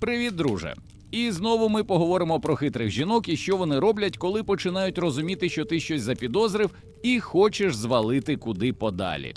Привіт, друже! І знову ми поговоримо про хитрих жінок і що вони роблять, коли починають розуміти, що ти щось запідозрив і хочеш звалити куди подалі.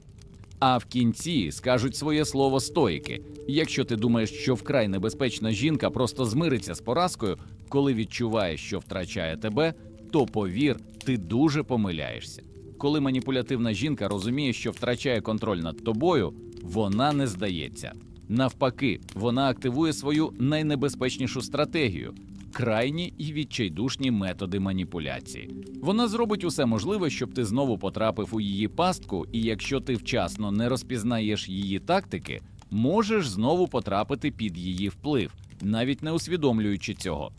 А в кінці скажуть своє слово стоїки. Якщо ти думаєш, що вкрай небезпечна жінка просто змириться з поразкою, коли відчуває, що втрачає тебе, то повір, ти дуже помиляєшся. Коли маніпулятивна жінка розуміє, що втрачає контроль над тобою, вона не здається. Навпаки, вона активує свою найнебезпечнішу стратегію крайні і відчайдушні методи маніпуляції. Вона зробить усе можливе, щоб ти знову потрапив у її пастку, і якщо ти вчасно не розпізнаєш її тактики, можеш знову потрапити під її вплив, навіть не усвідомлюючи цього.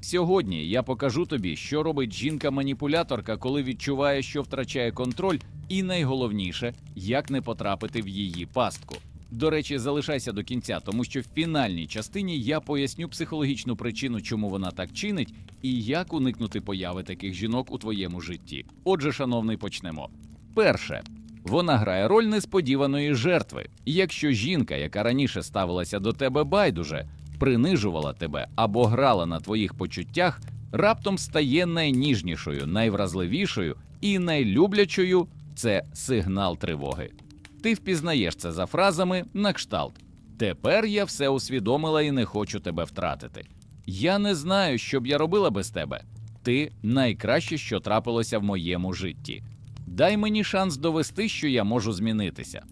Сьогодні я покажу тобі, що робить жінка-маніпуляторка, коли відчуває, що втрачає контроль, і найголовніше, як не потрапити в її пастку. До речі, залишайся до кінця, тому що в фінальній частині я поясню психологічну причину, чому вона так чинить, і як уникнути появи таких жінок у твоєму житті. Отже, шановний, почнемо. Перше. Вона грає роль несподіваної жертви. Якщо жінка, яка раніше ставилася до тебе байдуже, принижувала тебе або грала на твоїх почуттях, раптом стає найніжнішою, найвразливішою і найлюблячою це сигнал тривоги. Ти впізнаєш це за фразами на кшталт. Тепер я все усвідомила і не хочу тебе втратити. Я не знаю, що б я робила без тебе. Ти найкраще, що трапилося в моєму житті. Дай мені шанс довести, що я можу змінитися.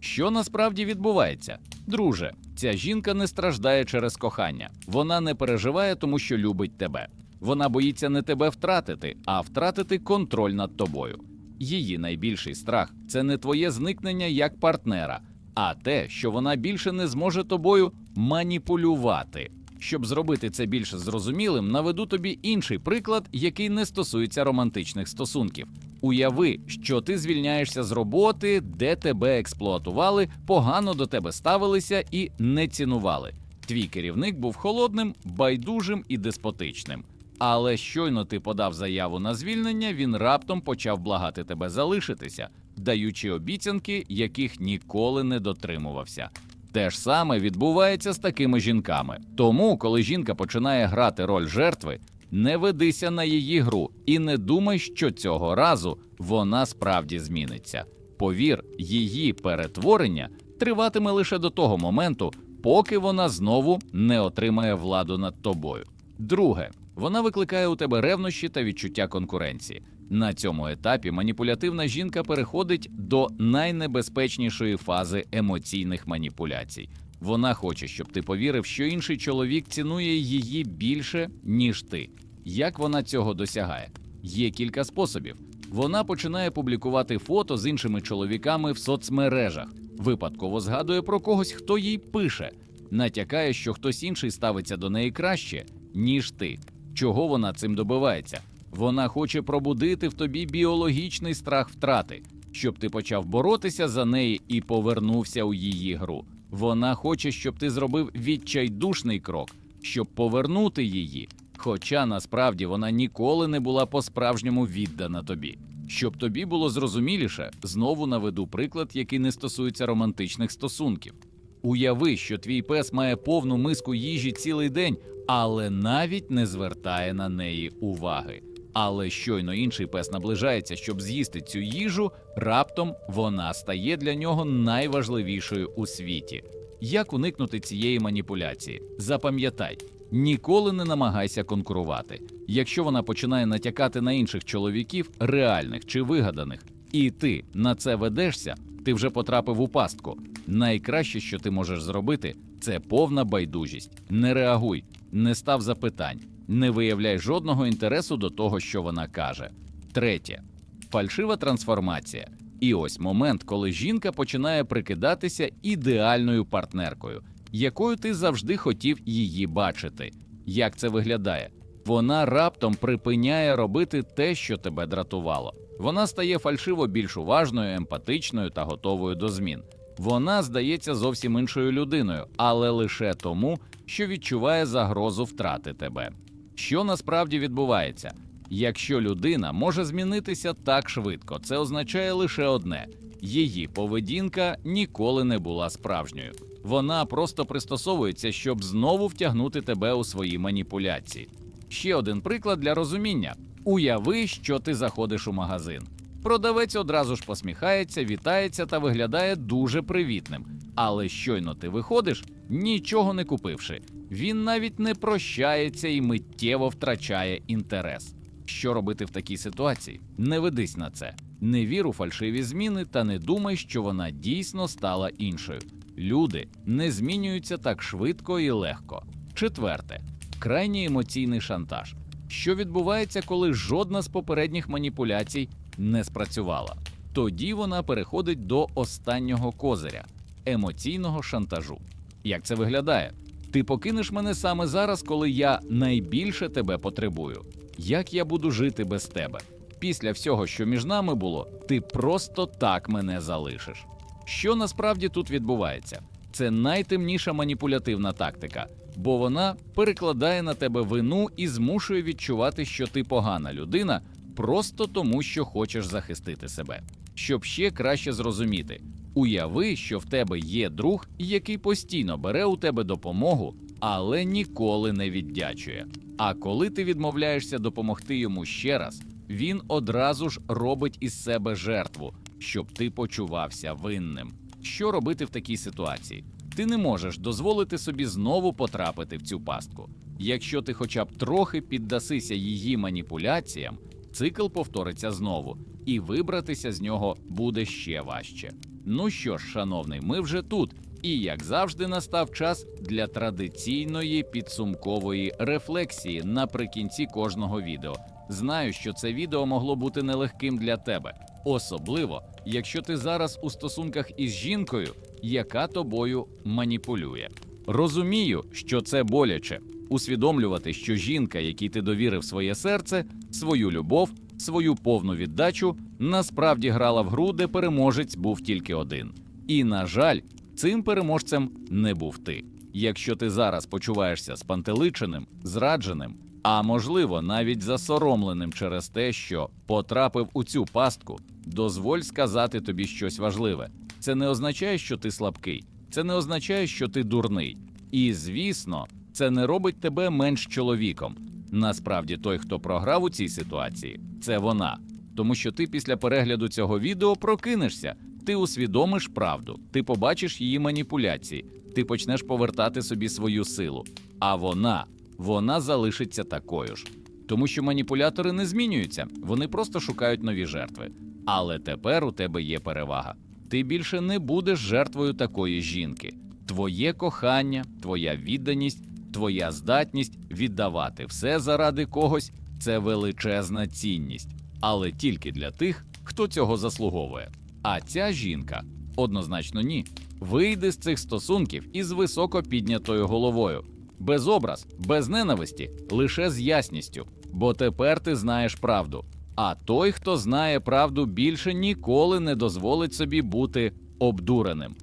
Що насправді відбувається? Друже, ця жінка не страждає через кохання. Вона не переживає, тому що любить тебе. Вона боїться не тебе втратити, а втратити контроль над тобою. Її найбільший страх це не твоє зникнення як партнера, а те, що вона більше не зможе тобою маніпулювати. Щоб зробити це більш зрозумілим, наведу тобі інший приклад, який не стосується романтичних стосунків. Уяви, що ти звільняєшся з роботи, де тебе експлуатували, погано до тебе ставилися і не цінували. Твій керівник був холодним, байдужим і деспотичним. Але щойно ти подав заяву на звільнення, він раптом почав благати тебе залишитися, даючи обіцянки, яких ніколи не дотримувався. Те ж саме відбувається з такими жінками. Тому, коли жінка починає грати роль жертви, не ведися на її гру і не думай, що цього разу вона справді зміниться. Повір, її перетворення триватиме лише до того моменту, поки вона знову не отримає владу над тобою. Друге, вона викликає у тебе ревнощі та відчуття конкуренції. На цьому етапі маніпулятивна жінка переходить до найнебезпечнішої фази емоційних маніпуляцій. Вона хоче, щоб ти повірив, що інший чоловік цінує її більше, ніж ти. Як вона цього досягає? Є кілька способів. Вона починає публікувати фото з іншими чоловіками в соцмережах, випадково згадує про когось, хто їй пише, натякає, що хтось інший ставиться до неї краще, ніж ти. Чого вона цим добивається? Вона хоче пробудити в тобі біологічний страх втрати, щоб ти почав боротися за неї і повернувся у її гру. Вона хоче, щоб ти зробив відчайдушний крок, щоб повернути її. Хоча насправді вона ніколи не була по-справжньому віддана тобі. Щоб тобі було зрозуміліше, знову наведу приклад, який не стосується романтичних стосунків. Уяви, що твій пес має повну миску їжі цілий день, але навіть не звертає на неї уваги. Але щойно інший пес наближається, щоб з'їсти цю їжу, раптом вона стає для нього найважливішою у світі. Як уникнути цієї маніпуляції? Запам'ятай, ніколи не намагайся конкурувати. Якщо вона починає натякати на інших чоловіків, реальних чи вигаданих, і ти на це ведешся, ти вже потрапив у пастку. Найкраще, що ти можеш зробити, це повна байдужість. Не реагуй, не став запитань, не виявляй жодного інтересу до того, що вона каже. Третє фальшива трансформація. І ось момент, коли жінка починає прикидатися ідеальною партнеркою, якою ти завжди хотів її бачити. Як це виглядає? Вона раптом припиняє робити те, що тебе дратувало. Вона стає фальшиво більш уважною, емпатичною та готовою до змін. Вона здається зовсім іншою людиною, але лише тому, що відчуває загрозу втрати тебе. Що насправді відбувається? Якщо людина може змінитися так швидко, це означає лише одне: її поведінка ніколи не була справжньою. Вона просто пристосовується, щоб знову втягнути тебе у свої маніпуляції. Ще один приклад для розуміння: уяви, що ти заходиш у магазин. Продавець одразу ж посміхається, вітається та виглядає дуже привітним. Але щойно ти виходиш, нічого не купивши. Він навіть не прощається і миттєво втрачає інтерес. Що робити в такій ситуації? Не ведись на це. Не вір у фальшиві зміни та не думай, що вона дійсно стала іншою. Люди не змінюються так швидко і легко. Четверте крайній емоційний шантаж. Що відбувається, коли жодна з попередніх маніпуляцій не спрацювала? Тоді вона переходить до останнього козиря емоційного шантажу. Як це виглядає? Ти покинеш мене саме зараз, коли я найбільше тебе потребую. Як я буду жити без тебе? Після всього, що між нами було, ти просто так мене залишиш. Що насправді тут відбувається? Це найтемніша маніпулятивна тактика, бо вона перекладає на тебе вину і змушує відчувати, що ти погана людина, просто тому, що хочеш захистити себе. Щоб ще краще зрозуміти, уяви, що в тебе є друг, який постійно бере у тебе допомогу, але ніколи не віддячує. А коли ти відмовляєшся допомогти йому ще раз, він одразу ж робить із себе жертву, щоб ти почувався винним. Що робити в такій ситуації? Ти не можеш дозволити собі знову потрапити в цю пастку. Якщо ти хоча б трохи піддасися її маніпуляціям, цикл повториться знову, і вибратися з нього буде ще важче. Ну що ж, шановний, ми вже тут. І як завжди, настав час для традиційної підсумкової рефлексії наприкінці кожного відео. Знаю, що це відео могло бути нелегким для тебе, особливо якщо ти зараз у стосунках із жінкою, яка тобою маніпулює. Розумію, що це боляче усвідомлювати, що жінка, якій ти довірив своє серце, свою любов, свою повну віддачу, насправді грала в гру, де переможець був тільки один. І, на жаль, цим переможцем не був ти. Якщо ти зараз почуваєшся спантеличеним, зрадженим, а можливо навіть засоромленим через те, що потрапив у цю пастку, дозволь сказати тобі щось важливе. Це не означає, що ти слабкий, це не означає, що ти дурний. І звісно, це не робить тебе менш чоловіком. Насправді, той, хто програв у цій ситуації, це вона. Тому що ти після перегляду цього відео прокинешся, ти усвідомиш правду, ти побачиш її маніпуляції, ти почнеш повертати собі свою силу. А вона, вона залишиться такою ж. Тому що маніпулятори не змінюються, вони просто шукають нові жертви. Але тепер у тебе є перевага. Ти більше не будеш жертвою такої жінки. Твоє кохання, твоя відданість, твоя здатність віддавати все заради когось це величезна цінність, але тільки для тих, хто цього заслуговує. А ця жінка однозначно ні. Вийди з цих стосунків із високо піднятою головою, без образ, без ненависті, лише з ясністю. Бо тепер ти знаєш правду. А той, хто знає правду, більше ніколи не дозволить собі бути обдуреним.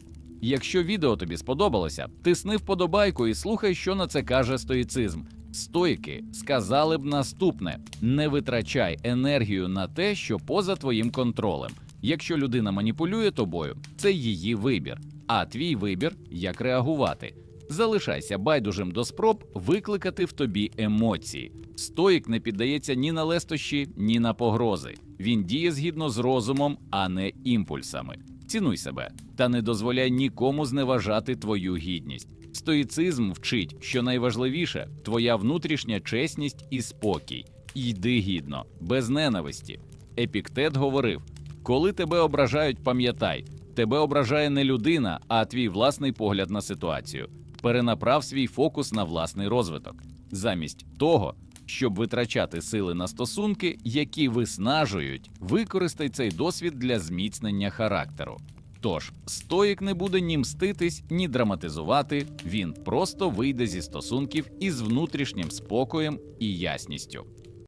Якщо відео тобі сподобалося, тисни вподобайку і слухай, що на це каже стоїцизм. Стоїки сказали б наступне: не витрачай енергію на те, що поза твоїм контролем. Якщо людина маніпулює тобою, це її вибір. А твій вибір як реагувати. Залишайся байдужим до спроб викликати в тобі емоції. Стоїк не піддається ні на лестощі, ні на погрози. Він діє згідно з розумом, а не імпульсами. Цінуй себе та не дозволяй нікому зневажати твою гідність. Стоїцизм вчить, що найважливіше твоя внутрішня чесність і спокій. Йди гідно, без ненависті. Епіктет говорив: коли тебе ображають, пам'ятай, тебе ображає не людина, а твій власний погляд на ситуацію. Перенаправ свій фокус на власний розвиток, замість того, щоб витрачати сили на стосунки, які виснажують, використай цей досвід для зміцнення характеру. Тож, стоїк не буде ні мститись, ні драматизувати, він просто вийде зі стосунків із внутрішнім спокоєм і ясністю.